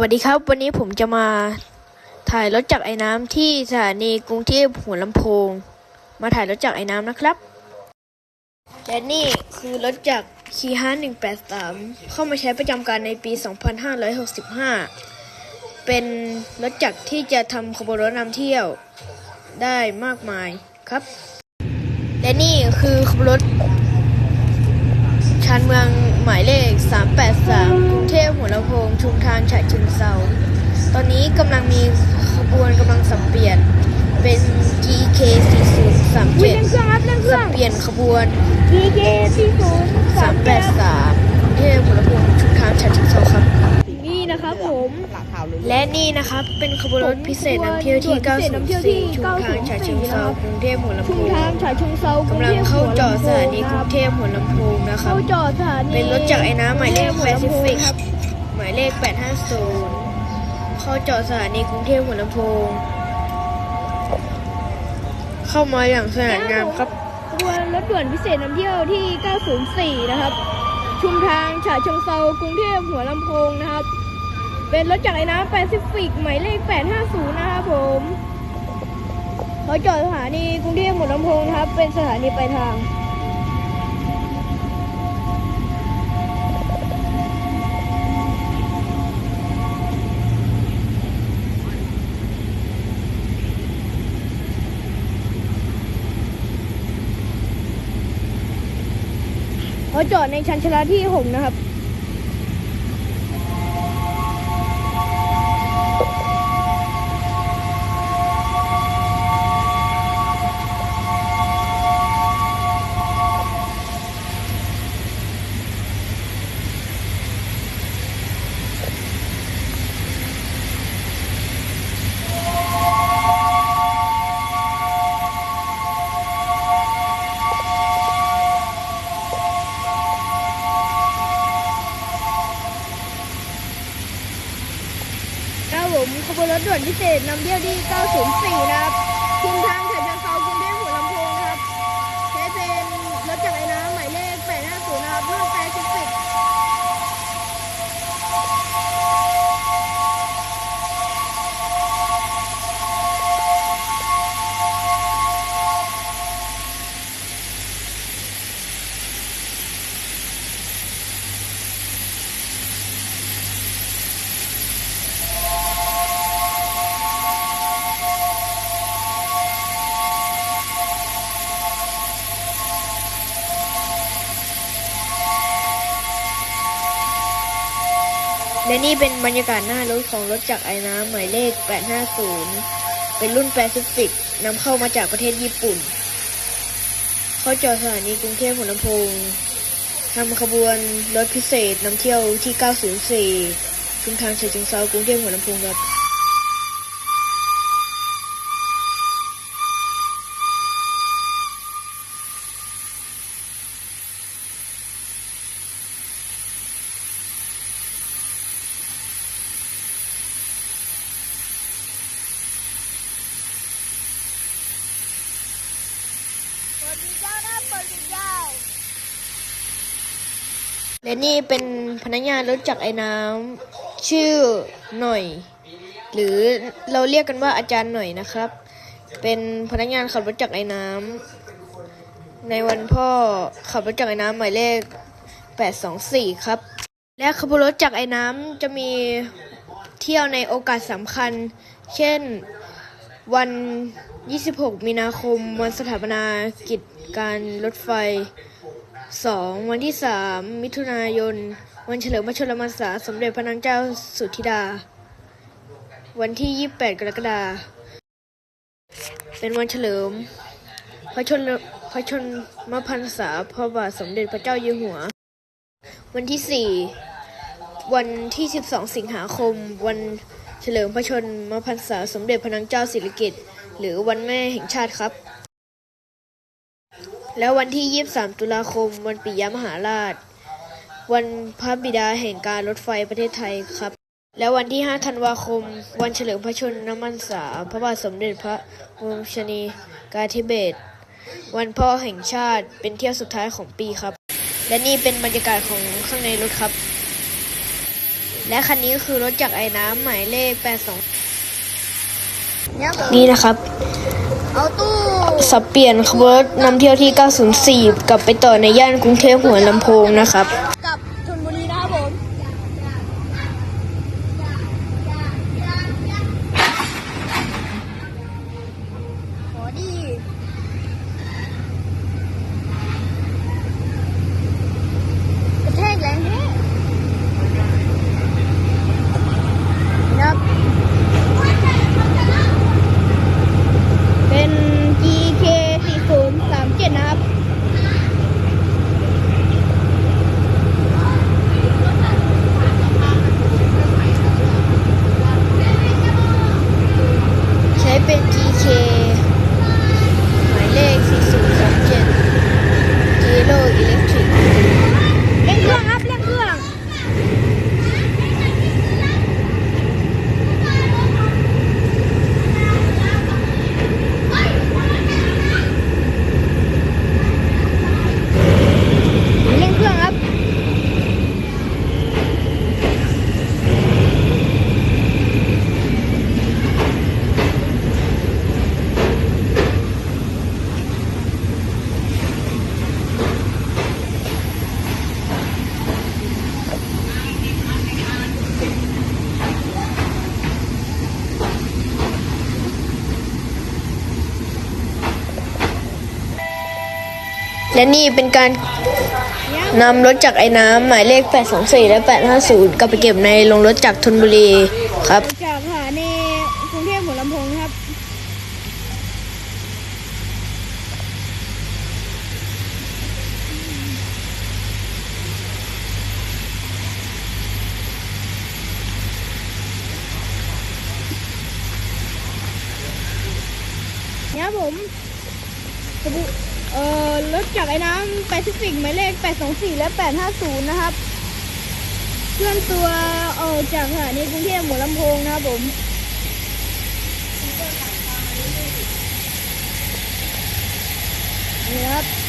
วัสดีครับ วันนี้ผมจะมาถ่ายรถจักรไอ้น้ำที่สถานีกรุงเทพหัวลำโพง มาถ่ายรถจักรไอ้น้ำนะครับและนี่คือรถจักรคีฮา183เข้ามาใช้ประจำการในปี 2565 เป็นรถจักรที่จะทำขบวนรถนำเที่ยวได้มากมายครับ และนี่คือขบวนรถชานเมือง หมายเลข 383 กรุงเทพหัวลำโพง ชุมทางฉะเชิงเซาตอนนี้กำลังมีขบวนกำลังสับเปลี่ยนเป็น GK 40เร่งเครื่องครับเร่งเครื่สัอบงเปลี่ยนขบวน GK สี่ศูนย์สามแปด383กรุงเทพหัวลำโพง ชุมทางฉะเชิงเซาครับนี่นะ ครับผม และนี่นะครับ เป็นขบวนรถพิเศษนำเที่ยวที่ขบวนพิเศษนำเที่ยวที่904ชุมทางฉะเชิงเซากรุงเทพหัวลำชุโพมงทางฉะเชิงเซากรุงกำลัเทงพเข้าหัวจอดลำโพสถางนีกครุรับงเทพหัวลำโพงนะครัเข้าบจอดสถานีเป็นรถจากไอ้น้ำหมายเลขกรุงทพหัวลำโพง Pacific ครับหมายเลข 850 เข้าจอดสถานีกรุงเทพหัวลำโพง เข้ามาอย่างสง่างามครับขบวนรถด่วนพิเศษนำเที่ยวที่ 904 นะครับชุมทางฉะเชิงเซากรุงเทพหัวลำโพงนะครับ เป็นรถจากไอ้น้ำแปซิฟิกหมายเลข 850 นะครับผมเขาจอดสถานีกรุงเทพหัวลำโพงครับ เป็นสถานีปลายทางเขาจอดในชันชลาที่หกนะครับ บผมขบวนรถด่วนพิเศษนำเที่ยวที่ 904 นะครับชุมทาง และนี่เป็นบรรยากาศหน้ารถของรถจักรไอ้น้ำหมายเลข 850 เป็นรุ่นแปซิฟิกนำเข้ามาจากประเทศญี่ปุ่น เข้าจอดสถานีกรุงเทพหัวลำโพงทำขบวนรถพิเศษนำเที่ยวที่ 904 ชุมทางฉะเชิงเซากรุงเทพหัวลำโพงครับ เปิดดีเจ้านะเปิดดีเจ้าและนี่เป็นพนักงานรถจักรไอ้น้ำชื่อหน่อย หรือเราเรียกกันว่าอาจารย์หน่อยนะครับ เป็นพนักงานขับรถจักรไอ้น้ำในวันพ่อขับรถจักรไอ้น้ำหมายเลข 824 ครับ และขบวนรถจักรไอ้น้ำจะมีเที่ยวในโอกาสสำคัญ เช่น วัน 26 มีนาคม วันสถาปนากิจการรถไฟ 2. วันที่ 3 มิถุนายน วันเฉลิมพระชนมพรรษาสมเด็จพระนางเจ้าสุธิดา วันที่ 28 กรกฎาคม เป็นวันเฉลิม พระชนพระชนมพรรษาพระบาทสมเด็จพระเจ้าอยู่หัว วันที่ 4 วันที่ 12 สิงหาคม วัน เฉลิมพระชนมพรรษาสมเด็จพระนางเจ้าสิริกิติ์หรือวันแม่แห่งชาติครับ แล้ววันที่ 23 ตุลาคม วันปิยมหาราช วันพระบิดาแห่งการรถไฟประเทศไทยครับ แล้ววันที่ 5 ธันวาคม วันเฉลิมพระชนมพรรษาพระบาทสมเด็จพระบรมชนีกาธิเบศรวันพ่อแห่งชาติเป็นเที่ยวสุดท้ายของปีครับ และนี่เป็นบรรยากาศของข้างในรถครับ และคันนี้คือรถจักรไอ้น้ำหมายเลข82เนี่ยผมนี่นะครับเอาตู้สับเปลี่ยนขบวนรถนำเที่ยวที่ 904 กลับไปต่อในย่านกรุงเทพหัวลำโพงนะครับกับชนบุรีนะครับผม ขอดีกระแทกแรงแท้นะครับ เป็น GK 4037นะครับ ใช้เป็น GK หมายเลข 4037 Giro Electric เร่งเครื่องครับเร่งเครื่อง เร่งเครื่องครับ และนี่เป็นการนำรถจักรไอ้น้ำหมายเลข 824 และ 850 กลับไปเก็บในโรงรถจักรธนบุรีครับ จากสถานีกรุงเทพหัวลำโพงนะครับ เนี่ยผมขบวนเออ รถจากรไอ้น้ำแปซิฟิกหมายเลข 824 และ 850 นะครับเคลื่อนตัวออกจากสถานีกรุงเทพหัวลำโพงนะครับผมนี่ครับ